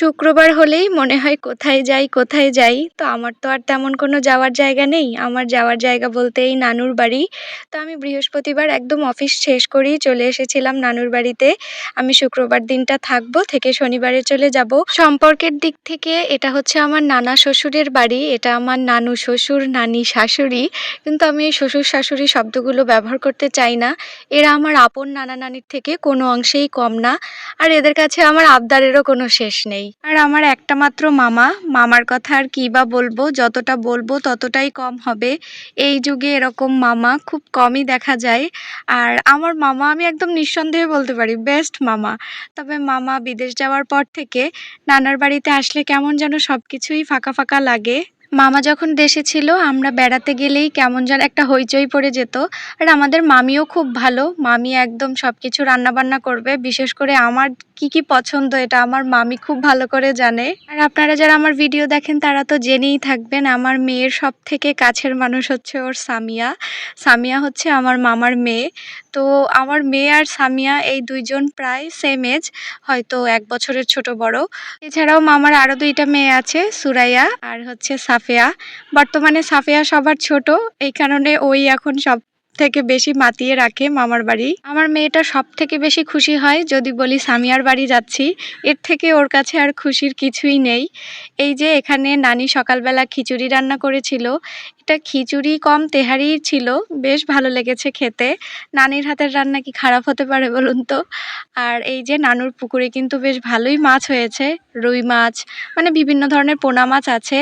শুক্রবার হলেই মনে হয় কোথায় যাই কোথায় যাই। তো আমার তো আর তেমন কোনো যাওয়ার জায়গা নেই। আমার যাওয়ার জায়গা বলতে এই নানুর বাড়ি। তো আমি বৃহস্পতিবার একদম অফিস শেষ করেই চলে এসেছিলাম নানুর বাড়িতে। আমি শুক্রবার দিনটা থাকব, থেকে শনিবারে চলে যাব। সম্পর্কের দিক থেকে এটা হচ্ছে আমার নানা শ্বশুরের বাড়ি। এটা আমার নানু শ্বশুর, নানি শাশুড়ি। কিন্তু আমি এই শ্বশুর শাশুড়ি শব্দগুলো ব্যবহার করতে চাই না। এরা আমার আপন নানা নানির থেকে কোনো অংশেই কম না। আর এদের কাছে আমার আবদারেরও কোনো শেষ নেই। আর আমার একটা মাত্র মামা, মামার কথা আর কী বা বলব, যতটা বলব ততটাই কম হবে। এই যুগে এরকম মামা খুব কমই দেখা যায়। আর আমার মামা আমি একদম নিঃসন্দেহে বলতে পারি বেস্ট মামা। তবে মামা বিদেশ যাওয়ার পর থেকে নানার বাড়িতে আসলে কেমন যেন সব কিছুই ফাঁকা ফাঁকা লাগে। মামা যখন দেশে ছিল, আমরা বেড়াতে গেলেই কেমন যেন একটা হইচই পড়ে যেত। আর আমাদের মামিও খুব ভালো। মামি একদম সব কিছু রান্নাবান্না করবে। বিশেষ করে আমার কি কি পছন্দ এটা আমার মামি খুব ভালো করে জানে। আর আপনারা যারা আমার ভিডিও দেখেন, তারা তো জেনেই থাকবেন, আমার মেয়ের সব থেকে কাছের মানুষ হচ্ছে ওর সামিয়া। সামিয়া হচ্ছে আমার মামার মেয়ে। তো আমার মেয়ে আর সামিয়া এই দুইজন প্রায় সেম এজ হয়তো এক বছরের ছোট বড়। এছাড়াও মামার আরও দুইটা মেয়ে আছে, সুরাইয়া আর হচ্ছে সাফিয়া। বর্তমানে সাফেয়া সবার ছোট এই কারণে ওই এখন সব থেকে বেশি মাতিয়ে রাখে মামার বাড়ি। আমার মেয়েটা সব থেকে বেশি খুশি হয় যদি বলি সামিয়ার বাড়ি যাচ্ছি। এর থেকে ওর কাছে আর খুশির কিছুই নেই। এই যে এখানে নানি সকালবেলা খিচুড়ি রান্না করেছিল, এটা খিচুড়ি কম তেহারি ছিল, বেশ ভালো লেগেছে খেতে। নানির হাতের রান্না কি খারাপ হতে পারে বলুন তো? আর এই যে নানুর পুকুরে কিন্তু বেশ ভালোই মাছ হয়েছে, রুই মাছ মানে বিভিন্ন ধরনের পোনা মাছ আছে।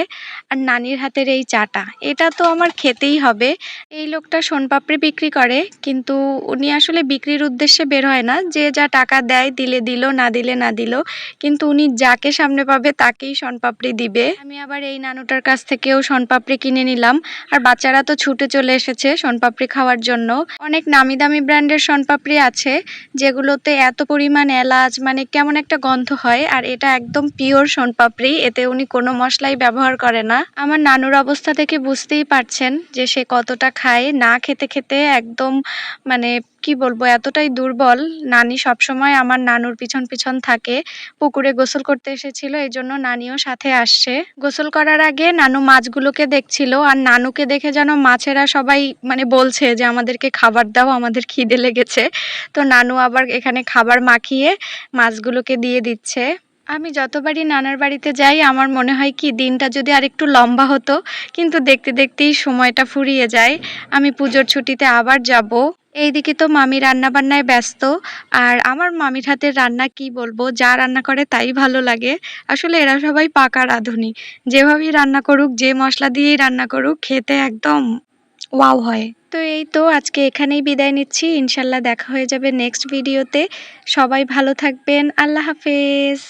আর নানির হাতের এই চাটা, এটা তো আমার খেতেই হবে। এই লোকটা সোনপাপড়ি বিক্রি করে, কিন্তু উনি আসলে বিক্রির উদ্দেশ্যে বের হয় না। যে যা টাকা দেয়, দিলে দিল, না দিলে না দিল, কিন্তু উনি যাকে সামনে পাবে তাকেই শনপাপড়ি দিবে। আমি আবার এই নানুটার কাছ থেকেও শনপাপড়ি কিনে নিলাম। আর বাচ্চারা তো ছুটে চলে এসেছে শনপাপড়ি খাওয়ার জন্য। অনেক নামি দামি ব্র্যান্ডের শনপাপড়ি আছে, যেগুলোতে এত পরিমাণ এলাচ মানে কেমন একটা গন্ধ হয়, আর এটা একদম পিওর শনপাপড়ি, এতে উনি কোনো মশলাই ব্যবহার করে না। আমার নানুর অবস্থা থেকে বুঝতেই পারছেন যে সে কতটা খায়, না খেতে খেতে একদম মানে কি বলব, এতটাই দুর্বল। নানি সবসময় আমার নানুর পিছন পিছন থাকে। পুকুরে গোসল করতে এসেছিল এই জন্য নানিও সাথে আসছে। গোসল করার আগে নানু মাছগুলোকে দেখছিল, আর নানুকে দেখে যেন মাছেরা সবাই মানে বলছে যে আমাদেরকে খাবার দাও, আমাদের খিদে লেগেছে। তো নানু আবার এখানে খাবার মাখিয়ে মাছগুলোকে দিয়ে দিচ্ছে। আমি যতবারই নানার বাড়িতে যাই, আমার মনে হয় কি, দিনটা যদি আর একটু লম্বা হতো, কিন্তু দেখতে দেখতেই সময়টা ফুরিয়ে যায়। আমি পুজোর ছুটিতে আবার যাব। এইদিকে তো মামি রান্না বান্নায় ব্যস্ত। আর আমার মামির হাতের রান্না কি বলব, যা রান্না করে তাই ভালো লাগে। আসলে এরা সবাই পাকা রাঁধুনি। যেভাবেই রান্না করুক, যে মশলা দিয়েই রান্না করুক, খেতে একদম ওয়াও হয়। তো এই তো, আজকে এখানেই বিদায় নিচ্ছি। ইনশাল্লাহ দেখা হয়ে যাবে নেক্সট ভিডিওতে। সবাই ভালো থাকবেন। আল্লাহ হাফেজ।